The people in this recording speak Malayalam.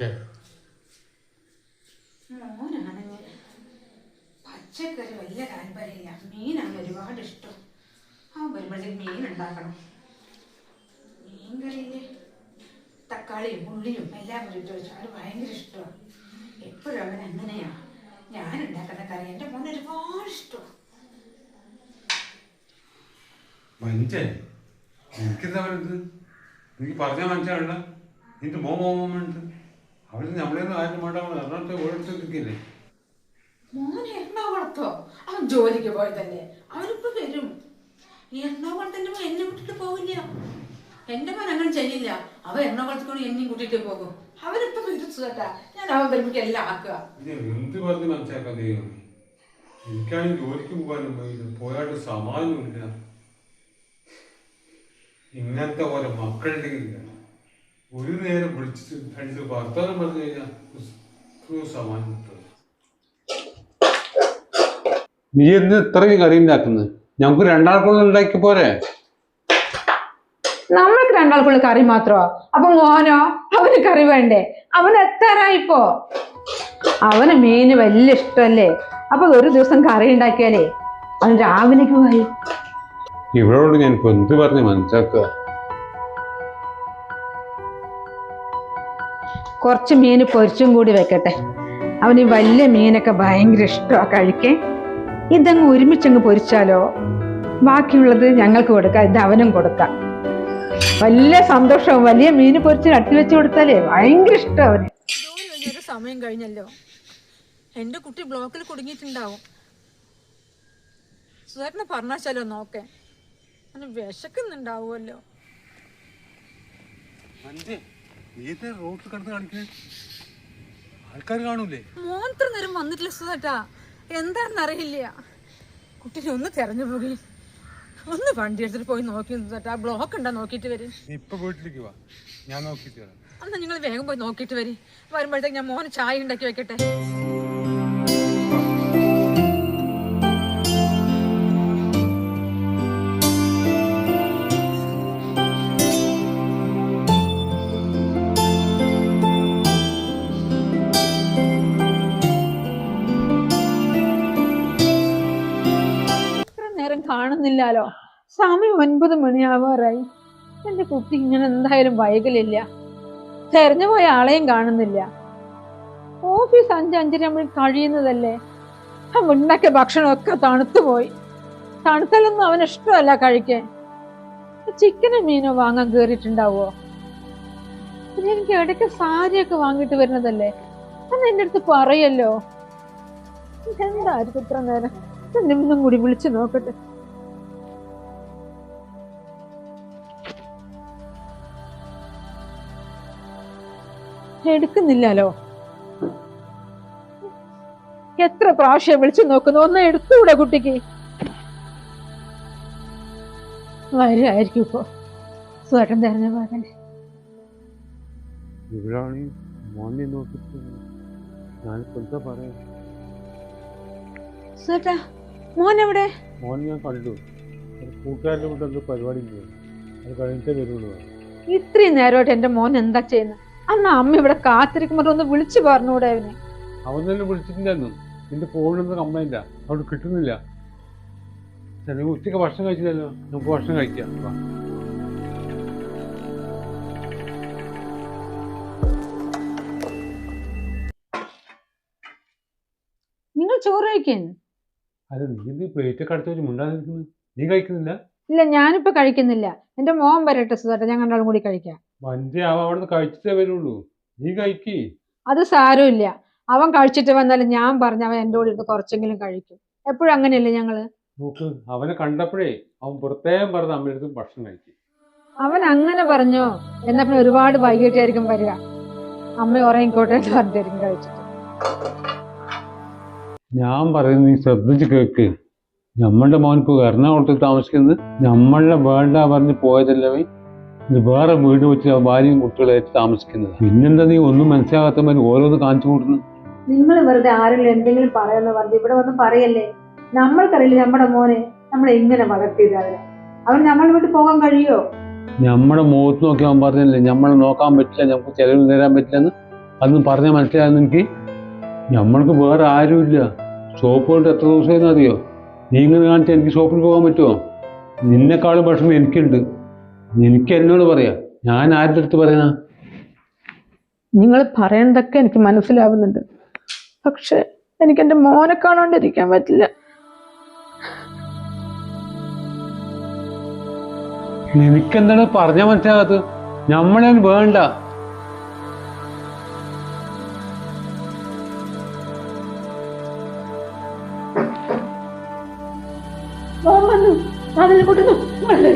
ഓക്കെ. മോനാണെങ്കിൽ പച്ചക്കറി വലിയ താല്പര്യമില്ല. മീനാണ് ഒരുപാട് ഇഷ്ടം. ആ വരുമ്പോഴത്തേക്ക് മീൻ ഉണ്ടാക്കണം. മീൻ കറിയിൽ തക്കാളിയും ഉള്ളിയും എല്ലാം ഒരു വെച്ചു അത് ഭയങ്കര ഇഷ്ടമാണ് എപ്പോഴും അവൻ അങ്ങനെയാ. ഞാൻ ഉണ്ടാക്കുന്ന കറി എന്റെ മോൻ ഒരുപാട് ഇഷ്ടമാണ് എനിക്കെന്താ പറയുന്നത്? നീ പറഞ്ഞ മനസ്സിലാവില്ല നിന്റെ മോ അവർ നമ്മളെയൊന്നും ആരും വേണ്ട എറണാകുളത്തെ ഓരോരുത്തർക്കില്ലേ മോൻ എറണാകുളത്തോ? അവൻ ജോലിക്ക് പോയതല്ലേ അവനിപ്പോ വരും. എറണാകുളത്തിന്റെ മോൻ എന്നെ വിട്ടിട്ട് പോകില്ല എന്റെ മോൻ അങ്ങനെ ചെയ്യില്ല. അവൻ എറണാകുളത്ത് കൂടി എന്നെയും കൂട്ടിട്ട് പോകും. അവനിപ്പോ വരും സുഖട്ടാ ഞാൻ അവൻ വരുമ്പോഴേക്കും എല്ലാം ആക്കുക. എന്ത് പറഞ്ഞ് മനസ്സിലാക്കാൻ ദൈവം? എനിക്കാണെങ്കിൽ ജോലിക്ക് പോകാനും പോയാട്ട് സമാധാനമില്ല ഇങ്ങനത്തെ ഓരോ മക്കളുണ്ടെങ്കിൽ ഒരു നേരം വിളിച്ചിട്ട് രണ്ട് വർത്തമാനം പറഞ്ഞു കഴിഞ്ഞാൽ നീ എന്ന് ഇത്രയും കറി ഉണ്ടാക്കുന്നത്? ഞങ്ങൾക്ക് രണ്ടാൾക്കുള്ള ഉണ്ടാക്കി പോരെ. നമ്മൾക്ക് രണ്ടാൾക്കുള്ള കറി മാത്രോ അപ്പൊ മോനോ അവന് കറി വേണ്ടേ? അവൻ എത്താറായിപ്പോ അവന് മീന് വലിയ ഇഷ്ടല്ലേ? അപ്പൊ ഒരു ദിവസം കറി ഉണ്ടാക്കിയാലേ അവൻ രാവിലേക്ക് പോയി. ഇവളോട് ഞാൻ ഇപ്പൊ എന്ത് പറഞ്ഞ് മനസ്സിലാക്കുക? കുറച്ച് മീൻ പൊരിച്ചും കൂടി വെക്കട്ടെ. അവന് ഈ വലിയ മീനൊക്കെ ഭയങ്കര ഇഷ്ടമാണ് കഴിക്കേ ഇതങ്ങ് ഒരുമിച്ചങ്ങ് പൊരിച്ചാലോ? ബാക്കിയുള്ളത് ഞങ്ങൾക്ക് കൊടുക്കാം ഇത് അവനും കൊടുക്കാം. വലിയ സന്തോഷവും വലിയ മീൻ പൊരിച്ച് നട്ടി വെച്ച് കൊടുത്താലേ ഭയങ്കര ഇഷ്ടം അവന്. സമയം കഴിഞ്ഞല്ലോ. എന്റെ കുട്ടി ബ്ലോക്കിൽ കുടുങ്ങിയിട്ടുണ്ടാവും. സുധാരനെ പറഞ്ഞാച്ചാലോ നോക്കേ? അവന് വിശക്കുന്നുണ്ടാവുമല്ലോ. റോഡ് കിടന്ന് കാണിക്കണേ? ആൾക്കാർ കാണൂലേ? മോൻ നേരം വന്നിട്ടില്ല സുധാട്ടാ. എന്താണെന്നറിയില്ല കുട്ടീനെ ഒന്ന് തെരഞ്ഞു പോയി. ഒന്ന് വണ്ടി എടുത്തിട്ട് പോയി നോക്കി സുധാട്ടാ. ബ്ലോക്ക് ഉണ്ടോ നോക്കിയിട്ട് വരും. ഇപ്പൊ വീട്ടിലേക്ക് വാ. ഞാൻ നോക്കിയിട്ട് വരാം. നിങ്ങൾ വേഗം പോയി നോക്കിയിട്ട് വരും. വരുമ്പോഴത്തേക്ക് ഞാൻ മോന് ചായ ഉണ്ടാക്കി വെക്കട്ടെ. ഇത്ര നേരം കാണുന്നില്ലാലോ സമയം ഒൻപത് മണിയാവാറായി. എന്റെ കുട്ടി ഇങ്ങനെ എന്തായാലും വൈകലില്ല. തെരഞ്ഞു പോയ ആളെയും കാണുന്നില്ല. ഓഫീസ് അഞ്ച് അഞ്ചര നമ്മൾ കഴിയുന്നതല്ലേ? ആ ഉണ്ടാക്കിയ ഭക്ഷണമൊക്കെ തണുത്തു പോയി തണുത്തലൊന്നും അവന് ഇഷ്ടമല്ല കഴിക്കാൻ. ചിക്കനും മീനോ വാങ്ങാൻ കേറിയിട്ടുണ്ടാവോ? പിന്നെ എനിക്ക് ഇടയ്ക്ക് സാരിയൊക്കെ വാങ്ങിയിട്ട് വരുന്നതല്ലേ? അന്ന് എന്റെ അടുത്ത് പറയല്ലോ. എന്തായിരിക്കും ഇത്ര നേരം? നിന്നും കൂടി വിളിച്ചു നോക്കട്ടെ. എടുക്കുന്നില്ലല്ലോ. എത്ര പ്രാവശ്യം വിളിച്ചു നോക്കുന്നു? ഒന്ന് എടുത്തൂടെ കുട്ടിക്ക്? വരുമായിരിക്കും ഇപ്പോ. സ്വേട്ടൻ തരുന്ന പോലെ ഇവളാണ് മോനെ നോക്കിയിട്ട് ഞാനിപ്പോ എന്താ പറയാ? സ്വേട്ടാ മോൻ എവിടെ മോൻ ഞാൻ കണ്ടു. ഒരു കൂട്ടുകാരുടെ കൂടെ പരിപാടി ഉണ്ട്. അത് കഴിഞ്ഞിട്ടേ വരുള്ളൂ. ഇത്രയും നേരമായിട്ട് എന്റെ മോൻ എന്താ ചെയ്യുന്നത്? അന്ന് അമ്മ ഇവിടെ കാത്തിരിക്കുമ്പോൾ ഒന്ന് വിളിച്ചു പറഞ്ഞൂടെ അവനെ. അവൻ തന്നെ വിളിച്ചിട്ടുണ്ടായിരുന്നു എന്റെ ഫോണിലൊന്നും കംപ്ലൈന്റാ അവിടെ കിട്ടുന്നില്ല. നീ ഉച്ചയ്ക്ക് ഭക്ഷണം കഴിച്ചില്ലല്ലോ. നമുക്ക് ഭക്ഷണം കഴിക്കാം. നിങ്ങൾ ചോറ് കഴിക്കാൻ? അല്ല നീ എന്ത് പ്ലേറ്റ് ഒക്കെ അടുത്ത് വെച്ച് മുണ്ടാതിരിക്കുന്നത് നീ കഴിക്കുന്നില്ല? ഇല്ല ഞാനിപ്പോ കഴിക്കുന്നില്ല. എന്റെ മോൻ വരട്ടെ സുധാട്ട ഞാൻ രണ്ടാളും കൂടി കഴിക്കാം. വണ്ടി അവൻ അവിടെ നിന്ന് കഴിച്ചിട്ടേ വരുള്ളൂ. നീ കഴിക്ക്. അത് സാരമില്ല. അവൻ കഴിച്ചിട്ട് വന്നാലും ഞാൻ പറഞ്ഞ അവൻ എന്റെ കൂടെ ഇരുന്ന് കുറച്ചെങ്കിലും കഴിക്കും. എപ്പോഴും അങ്ങനെയല്ലേ ഞങ്ങൾ? നോക്ക് അവനെ കണ്ടപ്പോഴേ അവൻ പ്രത്യേകം പറഞ്ഞ അമ്മയുടെ ഭക്ഷണം കഴിക്കും. അവൻ അങ്ങനെ പറഞ്ഞോ? എന്നാ പിന്നെ ഒരുപാട് വൈകിട്ടായിരിക്കും വരിക. അമ്മ ഉറങ്ങിക്കോട്ടെ എന്ന് പറഞ്ഞിട്ടായിരിക്കും കഴിച്ചിട്ട്. ഞാൻ പറയുന്നത് നീ ശ്രദ്ധിച്ച് കേക്ക്. നമ്മളുടെ മോൻ ഇപ്പോൾ എറണാകുളത്ത് താമസിക്കുന്നത് നമ്മളുടെ വേണ്ട പറഞ്ഞ് പോയതല്ലവേ ഇത് വേറെ വീട് വെച്ച് ഭാര്യയും കുട്ടികളായിട്ട് താമസിക്കുന്നത്. പിന്നെന്താ നീ ഒന്നും മനസ്സിലാകാത്തവൻ ഓരോന്ന് കാണിച്ചു കൂട്ടുന്നു നിങ്ങൾ വെറുതെ ആരെങ്കിലും എന്തെങ്കിലും പറയുന്ന പറഞ്ഞു ഇവിടെ വന്ന് പറയല്ലേ? നമ്മൾക്കറിയില്ല നമ്മുടെ മോനെ നമ്മൾ എങ്ങനെ വളർത്തിയത് അവനെ അവൻ നമ്മൾ വീട്ടിൽ പോകാൻ കഴിയോ? നമ്മുടെ മുഖത്ത് നോക്കി അവൻ പറഞ്ഞില്ലേ നമ്മളെ നോക്കാൻ പറ്റില്ല നമുക്ക് ചെലവ് തരാൻ പറ്റില്ലെന്ന്? അതൊന്നും പറഞ്ഞാൽ മനസ്സിലാകുന്ന എനിക്ക്? നമ്മൾക്ക് വേറെ ആരുമില്ല. ഷോപ്പ് കൊണ്ട് എത്ര ദിവസമായിരുന്നു അറിയോ? നീ ഇങ്ങനെ കാണിച്ചാൽ എനിക്ക് ഷോപ്പിൽ പോകാൻ പറ്റുമോ? നിന്നെക്കാളും ഭക്ഷണം എനിക്കുണ്ട്. എനിക്ക് എന്നോട് പറയാ? ഞാൻ ആരുടെ അടുത്ത് പറയുന്ന നിങ്ങൾ പറയണതൊക്കെ എനിക്ക് മനസ്സിലാവുന്നുണ്ട്. പക്ഷെ എനിക്ക് എന്റെ മോനെ കാണാണ്ടിരിക്കാൻ പറ്റില്ല. എനിക്കെന്താണ് പറഞ്ഞ മനസ്സിലാകത്ത് നമ്മളെ വേണ്ട. അതിൽ കൂട്ടുന്നു വളരെ